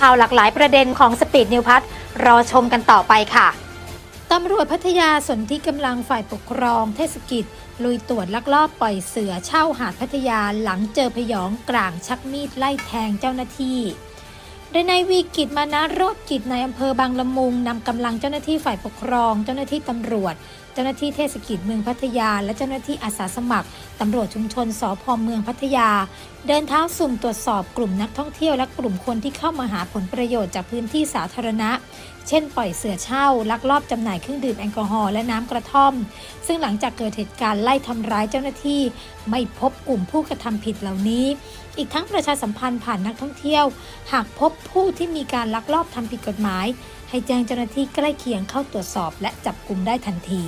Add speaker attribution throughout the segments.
Speaker 1: ข่าวหลากหลายประเด็นของสปีดนิวพัทรอชมกันต่อไปค่ะตำรวจพัทยาสนที่กำลังฝ่ายปกครองเทศกิจ ลุยตรวจลักลอบปล่อยเสือเช่าหาดพัทยาหลังเจอพยองกลางชักมีดไล่แทงเจ้าหน้าที่โดยนายวีกิจมานะโรดกิจในอำเภอบางละมุงนำกำลังเจ้าหน้าที่ฝ่ายปกครอง เจ้าหน้าที่ตำรวจ เจ้าหน้าที่เทศกิจเมืองพัทยา และเจ้าหน้าที่อาสาสมัครตำรวจชุมชนสพเมืองพัทยาเดินเท้าสุ่มตรวจสอบกลุ่มนักท่องเที่ยวและกลุ่มคนที่เข้ามาหาผลประโยชน์จากพื้นที่สาธารณะ เช่น ปล่อยเสือเช่า ลักลอบจำหน่ายเครื่องดื่มแอลกอฮอล์และน้ำกระท่อม ซึ่งหลังจากเกิดเหตุการณ์ไล่ทำร้ายเจ้าหน้าที่ ไม่พบกลุ่มผู้กระทำผิดเหล่านี้ อีกทั้งประชาสัมพันธ์ผ่านนักท่องเที่ยว หากพบผู้ที่มีการลักลอบทำผิดกฎหมาย ให้แจ้งเจ้าหน้าที่ใกล้เคียงเข้าตรวจสอบ และจับกลุ่มได้ทันที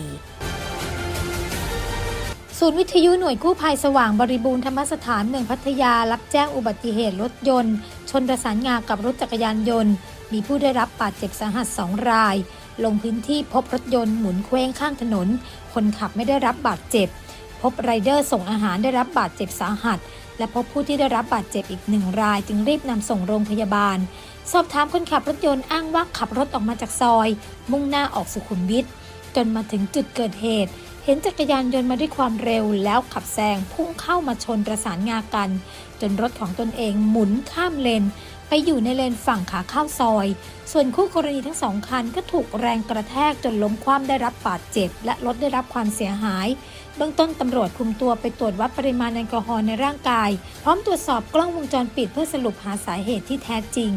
Speaker 1: ศูนย์วิทยุหน่วยกู้ภัยสว่างบริบูรณ์ธรรมสถานเมืองพัทยา รับแจ้งอุบัติเหตุรถยนต์ ชนประสานงากับรถจักรยานยนต์ มีผู้ได้รับบาดเจ็บสาหัส2ราย ลงพื้นที่พบรถยนต์หมุนเคว้งข้างถนน คนขับไม่ได้รับบาดเจ็บ พบไรเดอร์ส่งอาหารได้รับบาดเจ็บสาหัส และพบผู้ที่ได้รับบาดเจ็บอีกหนึ่งราย จึงรีบนำส่งโรงพยาบาล สอบถามคนขับรถยนต์อ้างว่าขับรถออกมาจากซอย มุ่งหน้าออกสุขุมวิท จนมาถึงจุดเกิดเหตุ เห็นจักรยานยนต์มาด้วยความเร็วแล้วขับแซงพุ่งเข้ามาชนประสานงากัน จนรถของตนเองหมุนข้ามเลน ไปอยู่ในเลนฝั่งขาเข้าซอย ส่วนคู่กรณีทั้งสองคันก็ถูกแรงกระแทกจนล้มคว่ำได้รับบาดเจ็บ และรถได้รับความเสียหายเบื้องต้นตำรวจคุมตัวไปตรวจวัดปริมาณแอลกอฮอล์ในร่างกาย พร้อมตรวจสอบกล้องวงจรปิดเพื่อสรุปหาสาเหตุที่แท้จริง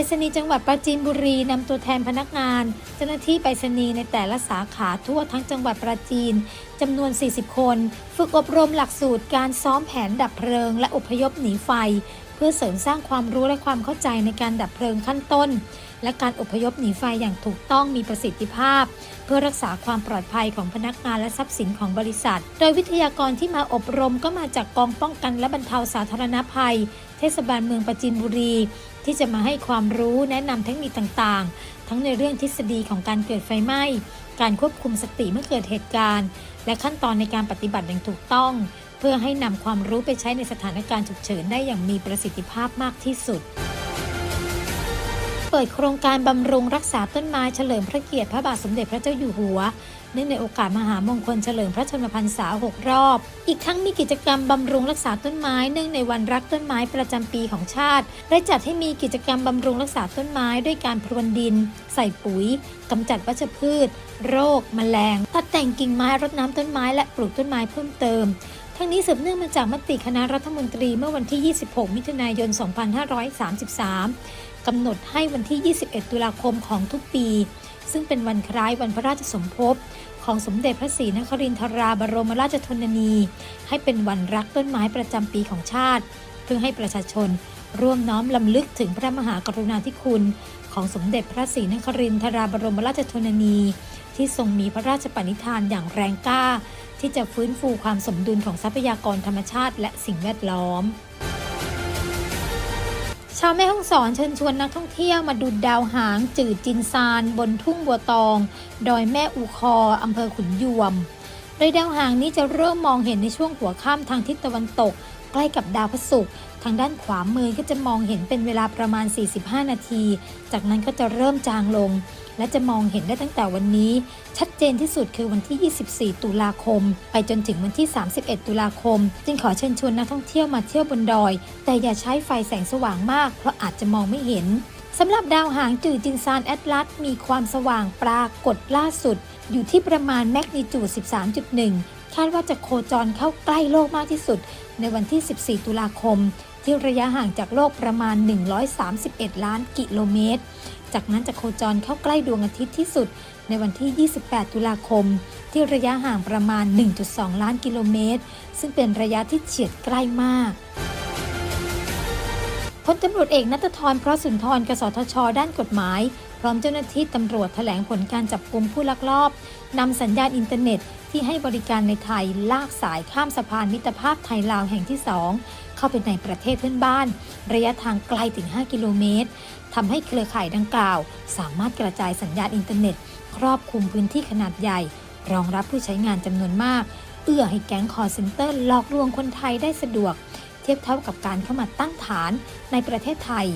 Speaker 1: รษณีย์จังหวัดปราจีนบุรีนำตัวแทนพนักงาน เจ้าหน้าที่ไปรษณีย์ในแต่ละสาขาทั่วทั้งจังหวัดปราจีนจำนวน 40 คน ฝึกอบรมหลักสูตรการซ้อมแผนดับเพลิง และอพยพหนีไฟ เพื่อเสริมสร้างความรู้และความเข้าใจในการดับเพลิงขั้นต้น และการอพยพหนีไฟอย่างถูกต้องมีประสิทธิภาพ เพื่อรักษาความปลอดภัยของพนักงานและทรัพย์สินของบริษัท โดยวิทยากรที่มาอบรมก็มาจากกองป้องกันและบรรเทาสาธารณภัย เทศบาลเมืองปราจีนบุรี ที่จะมาให้ความรู้แนะนำเทคนิคต่างๆ ทั้งในเรื่องทฤษฎีของการเกิดไฟไหม้ การควบคุมสติเมื่อเกิดเหตุการณ์ และขั้นตอนในการปฏิบัติอย่างถูกต้อง เพื่อให้นำความรู้ไปใช้ในสถานการณ์ฉุกเฉินได้อย่างมีประสิทธิภาพมากที่สุด ปิดโครงการบำรุงรักษาต้นไม้เฉลิมพระเกียรติพระบาทสมเด็จพระเจ้าอยู่หัว เนื่องในโอกาสมหามงคลเฉลิมพระชนมพรรษา 6 รอบ อีกทั้งมีกิจกรรมบำรุงรักษาต้นไม้ เนื่องในวันรักต้นไม้ประจำปีของชาติ ได้จัดให้มีกิจกรรมบำรุงรักษาต้นไม้ด้วยการพรวนดิน ใส่ปุ๋ยกำจัดวัชพืช โรค แมลง ตัดแต่งกิ่งไม้รดน้ำต้นไม้และปลูกต้นไม้เพิ่มเติมทั้งนี้สืบเนื่องมาจากมติคณะรัฐมนตรีเมื่อวันที่ 26 มิถุนายน 2533 กำหนดให้วันที่ 21 ตุลาคมของทุกปี ซึ่งเป็นวันคล้ายวันพระราชสมภพของสมเด็จพระศรีนครินทราบรมราชชนนี ให้เป็นวันรักต้นไม้ประจำปีของชาติ เพื่อให้ประชาชนร่วมน้อมลำลึกถึงพระมหากรุณาธิคุณ ของสมเด็จพระศรีนครินทราบรมราชชนนี ที่ทรงมีพระราชปณิธานอย่างแรงกล้า ที่จะฟื้นฟูความสมดุลของทรัพยากรธรรมชาติและสิ่งแวดล้อม ชาวแม่ฮ่องสอนเชิญชวนนักท่องเที่ยวมาดูดาวหางจืดจินซานบนทุ่งบัวตอง ดอยแม่อูคออำเภอขุนยวม โดยดาวหางนี้จะเริ่มมองเห็นในช่วงหัวค่ำทางทิศตะวันตก ใกล้กับดาวพระศุกทางด้านขวามือก็จะมองเห็นเป็นเวลาประมาณ 45 นาที จากนั้นก็จะเริ่มจางลง และจะมองเห็นได้ตั้งแต่วันนี้ ชัดเจนที่สุดคือวันที่ 24 ตุลาคม ไปจนถึงวันที่ 31 ตุลาคม จึงขอเชิญชวนนักท่องเที่ยวมาเที่ยวบนดอย แต่อย่าใช้ไฟแสงสว่างมาก เพราะอาจจะมองไม่เห็นสำหรับดาวหางจืดจินซานแอตลัสมีความสว่างปรากฏล่าสุด อยู่ที่ประมาณแมกนิจูด 13.1 คาดว่าจะโคจรเข้าใกล้โลกมากที่สุด ในวันที่ 14 ตุลาคม ที่ระยะห่างจากโลกประมาณ 131 ล้านกิโลเมตร จากนั้นจะโคจรเข้าใกล้ดวงอาทิตย์ที่สุด ในวันที่ 28 ตุลาคม ที่ระยะห่างประมาณ 1.2 ล้านกิโลเมตร ซึ่งเป็นระยะที่เฉียดใกล้มากพลตำรวจเอกนัตทรพระสุนทรกสทช ด้านกฎหมาย ร้อมเจ้าหน้าที่ตำรวจแถลงผลการจับกลุ่มผู้ลักลอบนำสัญญาณอินเทอร์เน็ตที่ให้บริการในไทยลากสายข้ามสะพานมิตรภาพไทยลาวแห่งที่ 2 เข้าไปในประเทศเพื่อนบ้าน ระยะทางไกลถึง 5 กิโลเมตรทำให้เครือข่ายดังกล่าว สามารถกระจายสัญญาณอินเทอร์เน็ต ครอบคลุมพื้นที่ขนาดใหญ่ รองรับผู้ใช้งานจำนวนมาก เอื้อให้แก๊งคอร์เซนเตอร์หลอกลวงคนไทยได้สะดวก ททียบเท่ากับการเข้ามาตั้งฐานในประเทศไทย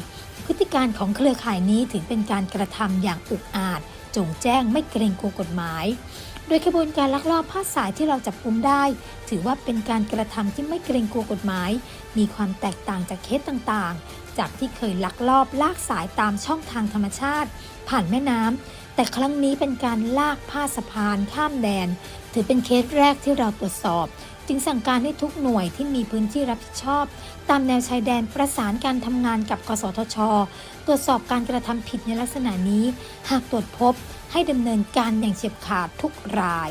Speaker 1: พฤติการของเครือข่ายนี้ถือเป็นการกระทำอย่างอุกอาจ จงแจ้งไม่เกรงกลัวกฎหมาย โดยขบวนการลักลอบผ้าสายที่เราจับกุมได้ ถือว่าเป็นการกระทำที่ไม่เกรงกลัวกฎหมาย มีความแตกต่างจากเคสต่างๆ จากที่เคยลักลอบลากสายตามช่องทางธรรมชาติ ผ่านแม่น้ำแต่ครั้งนี้เป็นการลากผ้าสะพานข้ามแดน ถือเป็นเคสแรกที่เราตรวจสอบ จึงสั่งการให้ทุกหน่วยที่มีพื้นที่รับผิดชอบ ตามแนวชายแดนประสานการทำงานกับกสทช ตรวจสอบการกระทำผิดในลักษณะนี้ หากตรวจพบให้ดำเนินการอย่างเฉียบขาดทุกราย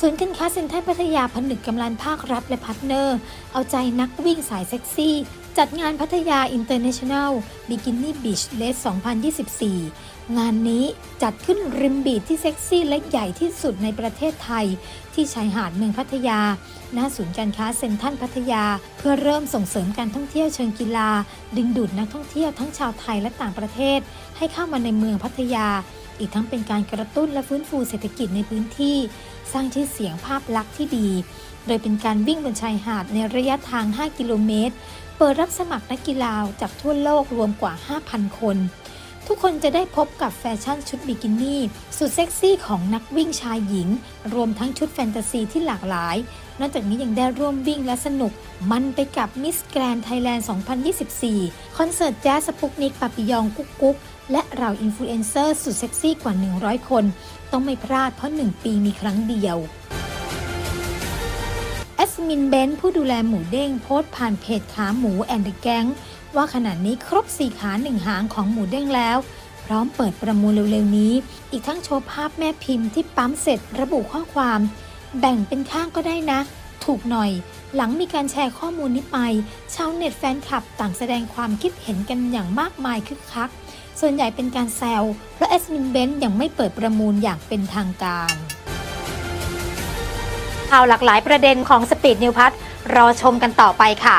Speaker 1: ศูนย์การค้าเซ็นทรัลพัทยาผนึกกำลังภาครัฐและพาร์ทเนอร์ เอาใจนักวิ่งสายเซ็กซี่ จัดงานพัทยา International Bikini Beach Race 2024 งานนี้จัดขึ้นริมบีที่เซ็กซี่และใหญ่ที่สุดในประเทศไทย ที่ชายหาดเมืองพัทยา หน้าศูนย์การค้าเซ็นทรัลพัทยา เพื่อเริ่มส่งเสริมการท่องเที่ยวเชิงกีฬา ดึงดูดนักท่องเที่ยวทั้งชาวไทยและต่างประเทศ ให้เข้ามาในเมืองพัทยา อีกทั้งเป็นการกระตุ้นและฟื้นฟูเศรษฐกิจในพื้นที่ สร้างชื่อเสียงภาพลักษณ์ที่ดี โดยเป็นการวิ่งบนชายหาดในระยะทาง 5 กิโลเมตร เปิดรับสมัครนักกีฬาจากทั่วโลกรวมกว่า 5,000 คน ทุกคนจะได้พบกับแฟชั่นชุดบิกินี่ สุดเซ็กซี่ของนักวิ่งชายหญิง รวมทั้งชุดแฟนตาซีที่หลากหลาย นอกจากนี้ยังได้ร่วมวิ่งและสนุก มันไปกับมิสแกรนไทยแลนด์ 2024 คอนเสิร์ตแจ๊สสปุกนิกปาปิยองกุ๊กกุ๊กและเราอินฟลูเอนเซอร์สุดเซ็กซี่กว่า 100 คน ต้องไม่พลาดเพราะ 1 ปีมีครั้งเดียวแอสมินเบนผู้ดูแลหมูเด้งโพสต์ผ่านเพจขาหมูแอนด์แก๊ง ว่าขณะนี้ครบ4ขาหนึ่งหางของหมูเด้งแล้ว พร้อมเปิดประมูลเร็วๆนี้ อีกทั้งโชว์ภาพแม่พิมพ์ที่ปั๊มเสร็จระบุข้อความ แบ่งเป็นข้างก็ได้นะ ถูกหน่อย หลังมีการแชร์ข้อมูลนี้ไป ชาวเน็ตแฟนคลับต่างแสดงความคิดเห็นกันอย่างมากมายคึกคัก ส่วนใหญ่เป็นการแซวเพราะแอสมินเบนยังไม่เปิดประมูลอย่างเป็นทางการข่าวหลากหลายประเด็นของสปีดนิวพัทรอชมกันต่อไปค่ะ